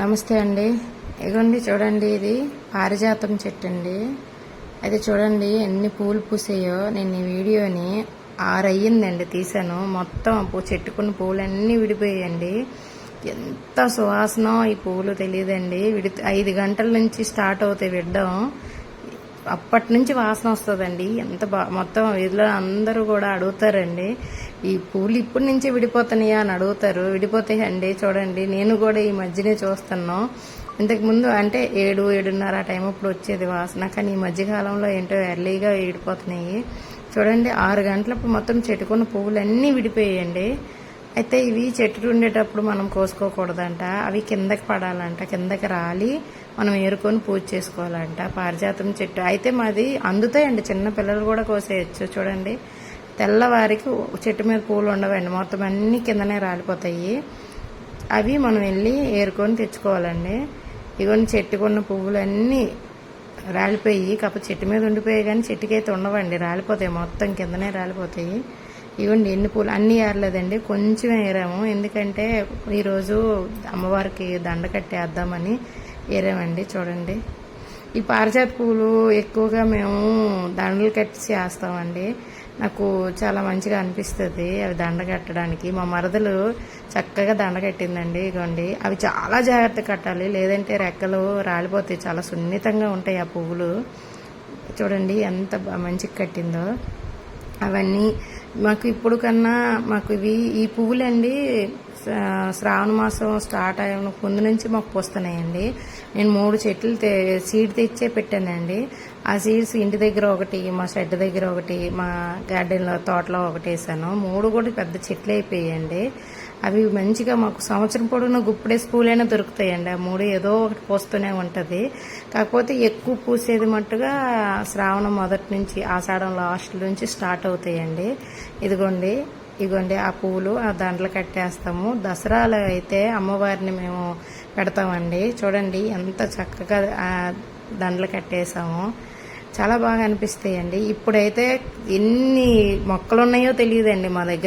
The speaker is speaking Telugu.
నమస్తే అండి. ఇగోండి చూడండి ఇది పారిజాతం చెట్టు అండి. అయితే చూడండి ఎన్ని పూలు పూసాయో. నేను ఈ వీడియోని ఆరు అయ్యిందండి తీసాను. మొత్తం పూ చెట్టుకున్న పూలన్నీ విడిపోయాయండి. ఎంత సువాసన ఈ పూలు తెలియదండి. విడి ఐదు గంటల నుంచి స్టార్ట్ అవుతాయి విడడం. అప్పటి నుంచి వాసన వస్తుందండి. ఎంత బా మొత్తం వీధిలో అందరూ కూడా అడుగుతారండి. ఈ పూలు ఇప్పటి నుంచే విడిపోతున్నాయా అని అడుగుతారు. విడిపోతాయండి చూడండి. నేను కూడా ఈ మధ్యనే చూస్తున్నాం. ఇంతకు ముందు అంటే ఏడు ఏడున్నర ఆ టైం అప్పుడు వచ్చేది వాసన. కానీ ఈ మధ్యకాలంలో ఏంటో ఎర్లీగా విడిపోతున్నాయి. చూడండి ఆరు గంటలప్పుడు మొత్తం చెట్టుకున్న పువ్వులన్నీ విడిపోయాయండి. అయితే ఇవి చెట్టు ఉండేటప్పుడు మనం కోసుకోకూడదంట. అవి కిందకి పడాలంట కిందకి రాలి. మనం ఏరుకొని పూజ చేసుకోవాలంట. పారిజాతం చెట్టు. అయితే మాది అందుతాయండి. చిన్న పిల్లలు కూడా కోసేయచ్చు చూడండి. తెల్లవారికి చెట్టు మీద పూలు ఉండవండి. మొత్తం అన్ని కిందనే రాలిపోతాయి. అవి మనం వెళ్ళి ఏరుకొని తెచ్చుకోవాలండి. ఇవన్నీ చెట్టుకున్న పువ్వులన్నీ రాలిపోయి కాకపోతే చెట్టు మీద ఉండిపోయాయి కానీ చెట్టుకైతే ఉండవండి. రాలిపోతాయి. మొత్తం కిందనే రాలిపోతాయి. ఇవ్వండి ఎన్ని పూలు అన్నీ ఏరలేదండి. కొంచెం ఏరాము. ఎందుకంటే ఈరోజు అమ్మవారికి దండ కట్టేద్దామని ఏరామండి. చూడండి. ఈ పారిజాత పువ్వులు ఎక్కువగా మేము దండలు కట్టి చేస్తామండి. నాకు చాలా మంచిగా అనిపిస్తుంది అవి దండ కట్టడానికి. మా మరదలు చక్కగా దండ కట్టిందండి ఇగోండి. అవి చాలా జాగ్రత్త కట్టాలి లేదంటే రెక్కలు రాలిపోతాయి చాలా సున్నితంగా ఉంటాయి ఆ పువ్వులు. చూడండి ఎంత మంచిగా కట్టిందో. అవన్నీ మాకు ఇప్పుడు కన్నా మాకు ఇవి ఈ పువ్వులండి శ్రావణ మాసం స్టార్ట్ అయిన ముందు నుంచి మాకు పోస్తున్నాయండి. నేను మూడు చెట్లు తే- సీడ్ తెచ్చే పెట్టానండి. ఆ సీడ్స్ ఇంటి దగ్గర ఒకటి మా షెడ్ దగ్గర ఒకటి మా గార్డెన్లో తోటలో ఒకటి వేసాను. మూడు కూడా పెద్ద చెట్లు అయిపోయాయండి. అవి మంచిగా మాకు సంవత్సరం పొడవునా గుప్పుడే పూలైనా దొరుకుతాయండి. ఆ మూడు ఏదో ఒకటి పోస్తూనే ఉంటుంది. కాకపోతే ఎక్కువ పూసేది మట్టుగా శ్రావణం మొదటి నుంచి ఆషాఢం లాస్ట్ నుంచి స్టార్ట్ అవుతాయండి. ఇదిగోండి. ఇదిగోండి ఆ పూలు ఆ దండలు కట్టేస్తాము. దసరాలో అయితే అమ్మవారిని మేము పెడతామండి. చూడండి ఎంత చక్కగా ఆ దండలు కట్టేసాము చాలా బాగా అనిపిస్తాయండి. ఇప్పుడైతే ఎన్ని మొక్కలు ఉన్నాయో తెలియదండి మా దగ్గర.